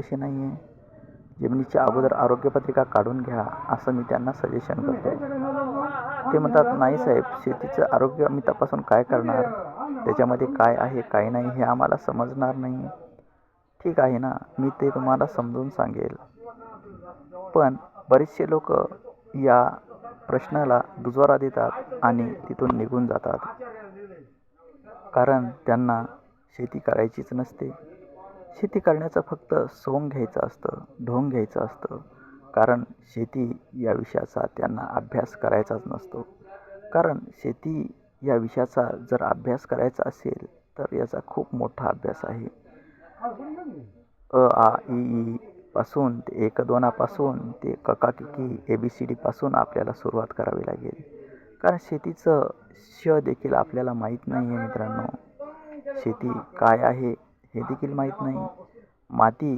पैसे नाही आहे जमिनीच्या अगोदर आरोग्यपत्रिका काढून घ्या असं मी त्यांना सजेशन करतो. ते म्हणतात नाही साहेब शेतीचं आरोग्य मी तपासून काय करणार? त्याच्यामध्ये काय आहे काय नाही हे आम्हाला समजणार नाही. ठीक आहे ना मी ते तुम्हाला समजून सांगेल. पण बरेचसे लोक या प्रश्नाला दुजोरा देतात आणि तिथून निघून जातात. कारण त्यांना शेती करायचीच नसते. शेती करण्याचं फक्त सोंग घ्यायचं असतं ढोंग घ्यायचं असतं. कारण शेती या विषयाचा त्यांना अभ्यास करायचाच नसतो. कारण शेती या विषयाचा जर अभ्यास करायचा असेल तर याचा खूप मोठा अभ्यास आहे. अ आ ई पासून ते एक दोनापासून ते कका किकी ए बी सी डीपासून आपल्याला सुरुवात करावी लागेल. कारण शेतीचं श देखील आपल्याला माहीत नाही आहे मित्रांनो. शेती काय आहे हे देखील माहीत नाही. माती